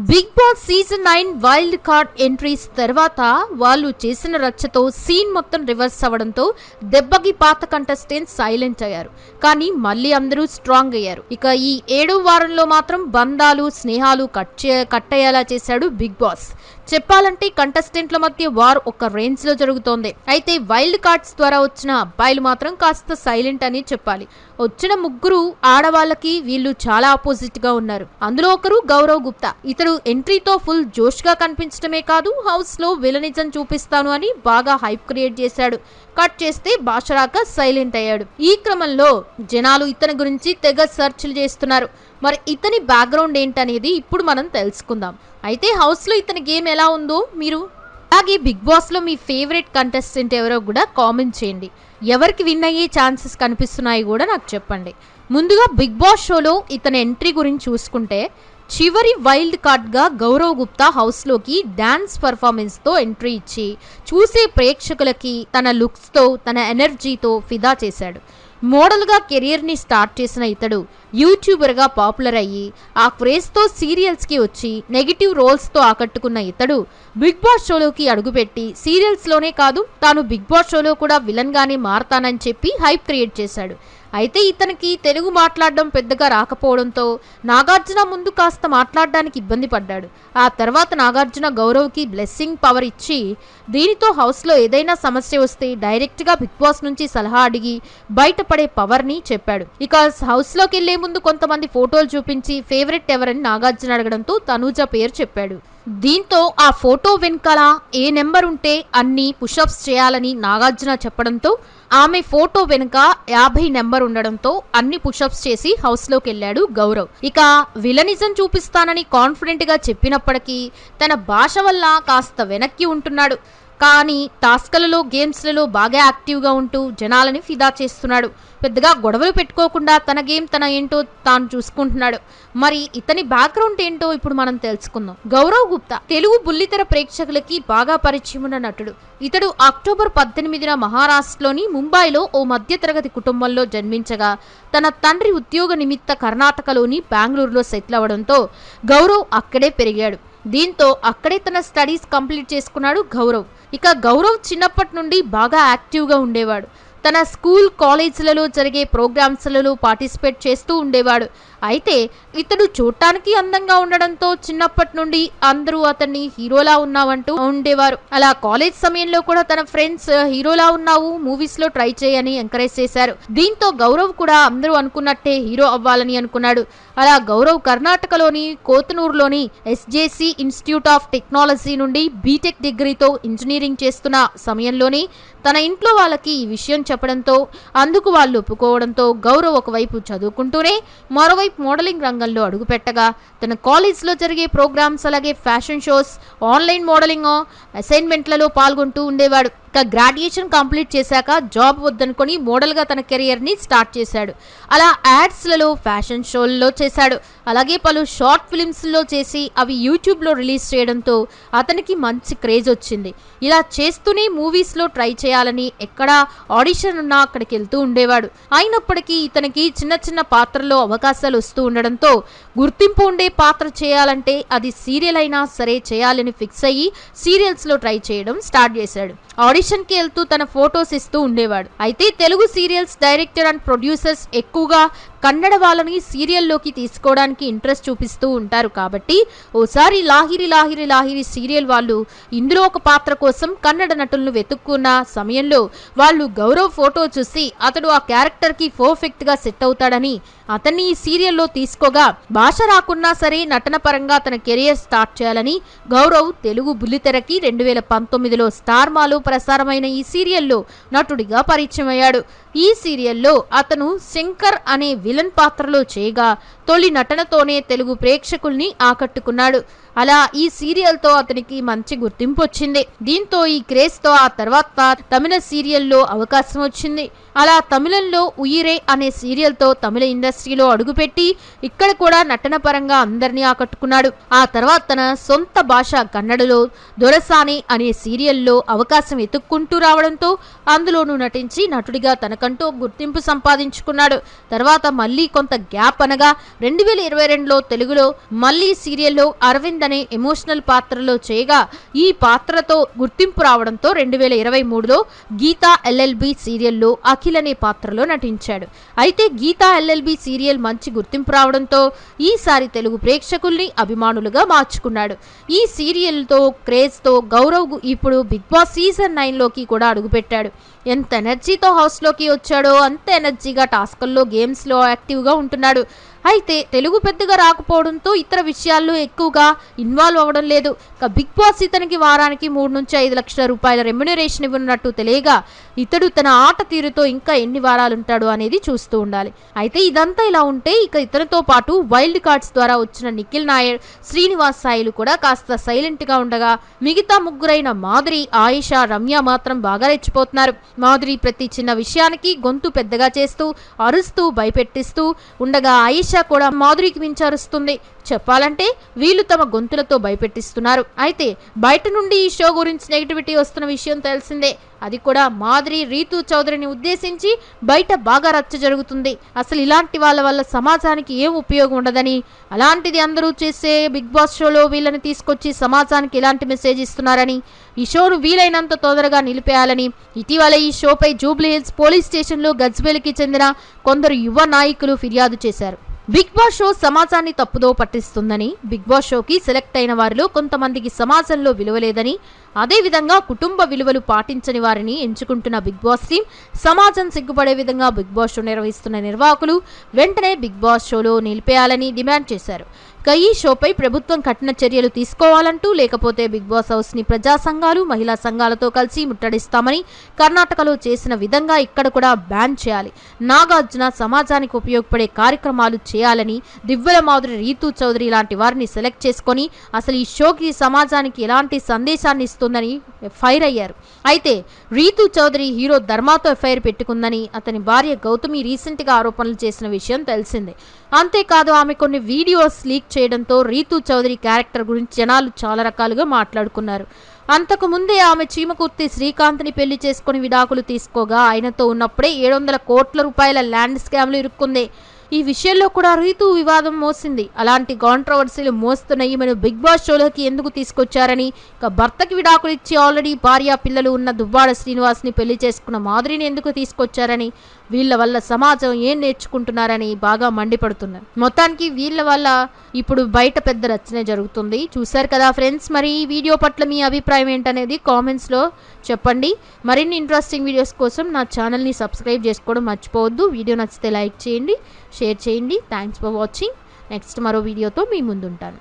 Big boss season nine wild card entries తర్వాత వాళ్ళు చేసిన రచ్చతో సీన్ మొత్తం రివర్స్ అవ్వడంతో దెబ్బకి పాత కంటెస్టెంట్ సైలెంట్ అయ్యారు. కానీ మళ్ళీ అందరూ స్ట్రాంగ్ అయ్యారు. ఇక ఈ ఏడో వారంలో మాత్రం బంధాలు స్నేహాలు కట్ చే- కట్టయ్యేలా చేశాడు బిగ్ బాస్. చెప్పాలంటే కంటెస్టెంట్ల మధ్య వార్ ఒక రేంజ్లో జరుగుతోంది. అయితే వైల్డ్ కార్డ్స్ ద్వారా వచ్చిన అబ్బాయిలు మాత్రం కాస్త సైలెంట్ అని చెప్పాలి. వచ్చిన ముగ్గురు ఆడవాళ్ళకి వీళ్ళు చాలా ఆపోజిట్గా ఉన్నారు. అందులో ఒకరు గౌరవ్ గుప్తా. ఇతడు ఎంట్రీతో ఫుల్ జోష్గా కనిపించడమే కాదు హౌస్లో విలనిజం చూపిస్తాను అని బాగా హైప్ క్రియేట్ చేశాడు. కట్ చేస్తే భాష రాక సైలెంట్ అయ్యాడు. ఈ క్రమంలో జనాలు ఇతని గురించి తెగ సెర్చ్లు చేస్తున్నారు. మరి ఇతని బ్యాక్గ్రౌండ్ ఏంటనేది ఇప్పుడు మనం తెలుసుకుందాం. అయితే హౌస్లో ఇతని గేమ్ ఎలా ఉందో మీరు అలాగే బిగ్ బాస్లో మీ ఫేవరెట్ కంటెస్టెంట్ ఎవరో కూడా కామెంట్ చేయండి. ఎవరికి విన్ అయ్యే ఛాన్సెస్ కనిపిస్తున్నాయి కూడా నాకు చెప్పండి. ముందుగా బిగ్ బాస్ షోలో ఇతని ఎంట్రీ గురించి చూసుకుంటే చివరి వైల్డ్ కార్డ్గా గౌరవ్ గుప్తా హౌస్లోకి డ్యాన్స్ పర్ఫార్మెన్స్తో ఎంట్రీ ఇచ్చి చూసే ప్రేక్షకులకి తన లుక్స్తో తన ఎనర్జీతో ఫిదా చేశాడు. మోడల్గా కెరియర్ని స్టార్ట్ చేసిన ఇతడు యూట్యూబర్గా పాపులర్ అయ్యి ఆ క్రేజ్తో సీరియల్స్కి వచ్చి నెగిటివ్ రోల్స్తో ఆకట్టుకున్న ఇతడు బిగ్ బాస్ షోలోకి అడుగుపెట్టి సీరియల్స్లోనే కాదు తాను బిగ్ బాస్ షోలో కూడా విలన్గానే మారతానని చెప్పి హైప్ క్రియేట్ చేశాడు. అయితే ఇతనికి తెలుగు మాట్లాడడం పెద్దగా రాకపోవడంతో నాగార్జున ముందు కాస్త మాట్లాడడానికి ఇబ్బంది పడ్డాడు. ఆ తర్వాత నాగార్జున గౌరవ్కి బ్లెస్సింగ్ పవర్ ఇచ్చి దీనితో హౌస్లో ఏదైనా సమస్య వస్తే డైరెక్ట్గా బిగ్ బాస్ నుంచి సలహా అడిగి బయటపడే పవర్ని చెప్పాడు. ఇక హౌస్లోకి వెళ్ళే ముందు కొంతమంది ఫోటోలు చూపించి ఫేవరెట్ ఎవరని నాగార్జున అడగడంతో తనూజ పేరు చెప్పాడు. దీంతో ఆ ఫోటో వెనకాల ఏ నెంబర్ ఉంటే అన్ని పుషప్స్ చేయాలని నాగార్జున చెప్పడంతో ఆమె ఫోటో వెనుక యాభై నెంబర్ ఉండడంతో అన్ని పుషప్స్ చేసి హౌస్లోకి వెళ్ళాడు గౌరవ్. ఇక విలనిజం చూపిస్తానని కాన్ఫిడెంట్గా చెప్పినప్పటికీ తన భాష వల్ల కాస్త వెనక్కి ఉంటున్నాడు. కానీ టాస్క్లలో గేమ్స్లలో బాగా యాక్టివ్గా ఉంటూ జనాలని ఫిదా చేస్తున్నాడు. పెద్దగా గొడవలు పెట్టుకోకుండా తన గేమ్ తన ఏంటో తాను చూసుకుంటున్నాడు. మరి ఇతని బ్యాక్గ్రౌండ్ ఏంటో ఇప్పుడు మనం తెలుసుకుందాం. గౌరవ్ గుప్తా తెలుగు బుల్లితెర ప్రేక్షకులకి బాగా పరిచయం ఉన్న నటుడు. ఇతడు అక్టోబర్ పద్దెనిమిదిన మహారాష్ట్రలోని ముంబైలో ఓ మధ్యతరగతి కుటుంబంలో జన్మించగా తన తండ్రి ఉద్యోగ నిమిత్త కర్ణాటకలోని బెంగళూరులో సెటిల్ అవ్వడంతో గౌరవ్ అక్కడే పెరిగాడు. దీంతో అక్కడే తన స్టడీస్ కంప్లీట్ చేసుకున్నాడు గౌరవ్. ఇక గౌరవ్ చిన్నప్పటి నుండి బాగా యాక్టివ్గా ఉండేవాడు. తన స్కూల్ కాలేజీలలో జరిగే ప్రోగ్రామ్స్లలో పార్టిసిపేట్ చేస్తూ ఉండేవాడు. అయితే ఇతడు చూడటానికి అందంగా ఉండడంతో చిన్నప్పటి నుండి అందరూ అతన్ని హీరోలా ఉన్నావంటూ ఉండేవారు. అలా కాలేజ్ సమయంలో కూడా తన ఫ్రెండ్స్ హీరోలా ఉన్నావు మూవీస్లో ట్రై చేయని ఎంకరేజ్ చేశారు. దీంతో గౌరవ్ కూడా అందరూ అనుకున్నట్టే హీరో అవ్వాలని అనుకున్నాడు. అలా గౌరవ్ కర్ణాటకలోని కోతనూరులోని ఎస్జేసి ఇన్స్టిట్యూట్ ఆఫ్ టెక్నాలజీ నుండి బీటెక్ డిగ్రీతో ఇంజనీరింగ్ చేస్తున్న సమయంలోనే తన ఇంట్లో వాళ్ళకి ఈ విషయం చెప్పడంతో అందుకు వాళ్ళు ఒప్పుకోవడంతో గౌరవ్ ఒకవైపు చదువుకుంటూనే మరోవైపు మోడలింగ్ రంగంలో అడుగుపెట్టగా తన కాలేజ్లో జరిగే ప్రోగ్రామ్స్ అలాగే ఫ్యాషన్ షోస్ ఆన్లైన్ మోడలింగ్ అసైన్మెంట్లలో పాల్గొంటూ ఉండేవాడు. ఇక గ్రాడ్యుయేషన్ కంప్లీట్ చేశాక జాబ్ వద్దనుకొని మోడల్గా తన కెరియర్ని స్టార్ట్ చేశాడు. అలా యాడ్స్లలో ఫ్యాషన్ షోల్లో చేశాడు. అలాగే పలు షార్ట్ ఫిలిమ్స్లో చేసి అవి యూట్యూబ్లో రిలీజ్ చేయడంతో అతనికి మంచి క్రేజ్ వచ్చింది. ఇలా చేస్తూనే మూవీస్లో ట్రై చేయాలని ఎక్కడ ఆడిషన్ ఉన్నా అక్కడికి వెళ్తూ ఉండేవాడు. అయినప్పటికీ ఇతనికి చిన్న చిన్న పాత్రల్లో అవకాశాలు వస్తూ ఉండడంతో గుర్తింపు ఉండే పాత్ర చేయాలంటే అది సీరియల్ అయినా సరే చేయాలని ఫిక్స్ అయ్యి సీరియల్స్లో ట్రై చేయడం స్టార్ట్ చేశాడు. ఆడిషన్కి వెళ్తూ తన ఫొటోస్ ఇస్తూ ఉండేవాడు. అయితే Telugu serials director and producers ఎక్కువగా కన్నడ వాళ్ళని సీరియల్లోకి తీసుకోవడానికి ఇంట్రెస్ట్ చూపిస్తూ ఉంటారు కాబట్టి ఓసారి లాహిరి లాహిరి లాహిరి సీరియల్ వాళ్ళు ఇందులో ఒక పాత్ర కోసం కన్నడ నటులను వెతుక్కున్న సమయంలో వాళ్ళు గౌరవ్ ఫోటో చూసి అతడు ఆ క్యారెక్టర్కి పర్ఫెక్ట్గా సెట్ అవుతాడని అతన్ని ఈ సీరియల్లో తీసుకోగా భాష రాకున్నా సరే నటన పరంగా తన కెరియర్ స్టార్ట్ చేయాలని గౌరవ్ తెలుగు బుల్లితెరకి రెండు వేల పంతొమ్మిదిలో స్టార్ మాలో ప్రసారమైన ఈ సీరియల్లో నటుడిగా పరిచయమయ్యాడు. ఈ సీరియల్లో అతను శంకర్ అనే విలన్ పాత్రలో చేయగా తొలి నటనతోనే తెలుగు ప్రేక్షకుల్ని ఆకట్టుకున్నాడు. అలా ఈ సీరియల్తో అతనికి మంచి గుర్తింపు వచ్చింది దీంతో ఈ క్రేజ్తో ఆ తర్వాత తమిళ సీరియల్లో అవకాశం వచ్చింది. అలా తమిళంలో ఉయిరే అనే సీరియల్తో తమిళ ఇండస్ట్రీలో అడుగుపెట్టి ఇక్కడ కూడా నటన పరంగా అందరినీ ఆకట్టుకున్నాడు. ఆ తర్వాత తన సొంత భాష కన్నడలో దొరసాని అనే సీరియల్లో అవకాశం ఎత్తుక్కుంటూ రావడంతో అందులోనూ నటించి నటుడిగా తనకంటూ గుర్తింపు సంపాదించుకున్నాడు. తర్వాత మళ్ళీ కొంత గ్యాప్ అనగా రెండు వేల ఇరవై రెండులో తెలుగులో మళ్ళీ సీరియల్లో అరవింద్ అనే ఎమోషనల్ పాత్రలో చేయగా ఈ పాత్రతో గుర్తింపు రావడంతో రెండు వేల ఇరవై మూడులో గీతా ఎల్ఎల్బి సీరియల్లో అఖిల్ అనే పాత్రలో నటించాడు. అయితే గీతా ఎల్ఎల్బి సీరియల్ మంచి గుర్తింపు రావడంతో ఈసారి తెలుగు ప్రేక్షకుల్ని అభిమానులుగా మార్చుకున్నాడు. ఈ సీరియల్తో క్రేజ్తో గౌరవ్ ఇప్పుడు బిగ్ బాస్ సీజన్ నైన్లోకి కూడా అడుగుపెట్టాడు. ఎంత ఎనర్జీతో హౌస్లోకి వచ్చాడో అంత ఎనర్జీగా టాస్కుల్లో గేమ్స్లో యాక్టివ్గా ఉంటున్నాడు. అయితే తెలుగు పెద్దగా రాకపోవడంతో ఇతర విషయాల్లో ఎక్కువగా ఇన్వాల్వ్ అవ్వడం లేదు. ఇక బిగ్ బాస్ ఇతనికి వారానికి మూడు నుంచి ఐదు లక్షల రూపాయల రెమ్యునరేషన్ ఇవ్వనున్నట్టు తెలియగా ఇతడు తన ఆట తీరుతో ఇంకా ఎన్ని వారాలు ఉంటాడు అనేది చూస్తూ ఉండాలి. అయితే ఇదంతా ఇలా ఉంటే ఇక ఇతనితో పాటు వైల్డ్ కార్డ్స్ ద్వారా వచ్చిన నిఖిల్ నాయర్ శ్రీనివాస్ సాయిలు కూడా కాస్త సైలెంట్గా ఉండగా మిగతా ముగ్గురైన మాధురి ఆయిష రమ్య మాత్రం బాగా రెచ్చిపోతున్నారు. మాధురి ప్రతి చిన్న విషయానికి గొంతు పెద్దగా చేస్తూ అరుస్తూ భయపెట్టిస్తూ ఉండగా ఆయిష కూడా మాధురికి వించారుస్తుంది చెప్పాలంటే వీళ్ళు తమ గొంతులతో భయపెట్టిస్తున్నారు. అయితే బయట నుండి ఈ షో గురించి నెగిటివిటీ వస్తున్న విషయం తెలిసిందే. అది కూడా మాధురి రీతు చౌదరిని ఉద్దేశించి బయట బాగా రచ్చ జరుగుతుంది. అసలు ఇలాంటి వాళ్ళ వల్ల సమాజానికి ఏం ఉపయోగం ఉండదని? అలాంటిది అందరూ చేసే బిగ్ బాస్ షోలో వీళ్ళని తీసుకొచ్చి సమాజానికి ఎలాంటి మెసేజ్ ఇస్తున్నారని? ఈ షోను వీలైనంత తొందరగా నిలిపేయాలని. ఇటీవల ఈ షోపై జూబ్లీ హిల్స్ పోలీస్ స్టేషన్లో గజ్వేల్కి చెందిన కొందరు యువ నాయకులు ఫిర్యాదు చేశారు. బిగ్ బాస్ షో సమాజాన్ని తప్పుదో పట్టిస్తుందని బిగ్ బాస్ షోకి సెలెక్ట్ అయిన వారిలో కొంతమందికి సమాజంలో విలువ లేదని అదేవిధంగా కుటుంబ విలువలు పాటించని వారిని ఎంచుకుంటున్న బిగ్ బాస్ టీం సమాజం సిగ్గుపడే విధంగా బిగ్ బాస్ షో నిర్వహిస్తున్న నిర్వాహకులు వెంటనే బిగ్ బాస్ షోలో నిలిపేయాలని డిమాండ్ చేశారు. ఇక ఈ షోపై ప్రభుత్వం కఠిన చర్యలు తీసుకోవాలంటూ లేకపోతే బిగ్ బాస్ హౌస్ని ప్రజా సంఘాలు మహిళా సంఘాలతో కలిసి ముట్టడిస్తామని కర్ణాటకలో చేసిన విధంగా ఇక్కడ కూడా బ్యాన్ చేయాలి. నాగార్జున సమాజానికి ఉపయోగపడే కార్యక్రమాలు చేయాలని దివ్వెల మాధురి రీతు చౌదరి లాంటి వారిని సెలెక్ట్ చేసుకొని అసలు ఈ షోకి సమాజానికి ఎలాంటి సందేశాన్ని ఇస్తుందని ఫైర్ అయ్యారు. అయితే రీతు చౌదరి హీరో ధర్మాతో ఎఫ్ఐఆర్ పెట్టుకుందని అతని భార్య గౌతమి రీసెంట్గా ఆరోపణలు చేసిన విషయం తెలిసిందే. అంతేకాదు ఆమె కొన్ని వీడియోస్ లీక్ చేయడంతో రీతు చౌదరి క్యారెక్టర్ గురించి జనాలు చాలా రకాలుగా మాట్లాడుకున్నారు. అంతకు ముందే ఆమె చీమకుర్తి శ్రీకాంత్ని పెళ్ళి చేసుకుని విడాకులు తీసుకోగా ఆయనతో ఉన్నప్పుడే ఏడు వందల కోట్ల రూపాయల ల్యాండ్ స్కామ్లు ఇరుక్కుంది. ఈ విషయంలో కూడా రీతు వివాదం మోసింది. అలాంటి కాంట్రవర్సీలు మోస్తున్న ఈమెను బిగ్ బాస్ షోలోకి ఎందుకు తీసుకొచ్చారని ఇక భర్తకి విడాకులు ఇచ్చి ఆల్రెడీ భార్య పిల్లలు ఉన్న దువ్వాడ శ్రీనివాస్ని పెళ్ళి చేసుకున్న మాధురిని ఎందుకు తీసుకొచ్చారని వీళ్ళ వల్ల సమాజం ఏం నేర్చుకుంటున్నారని బాగా మండిపడుతున్నారు. మొత్తానికి వీళ్ళ వల్ల ఇప్పుడు బయట పెద్ద రచన జరుగుతుంది. చూశారు కదా ఫ్రెండ్స్ మరి ఈ వీడియో పట్ల మీ అభిప్రాయం ఏంటనేది కామెంట్స్లో చెప్పండి. మరిన్ని ఇంట్రెస్టింగ్ వీడియోస్ కోసం నా ఛానల్ని సబ్స్క్రైబ్ చేసుకోవడం మర్చిపోవద్దు. వీడియో నచ్చితే లైక్ చేయండి షేర్ చేయండి. థ్యాంక్స్ ఫర్ వాచింగ్ నెక్స్ట్ మరో వీడియోతో మీ ముందుంటాను.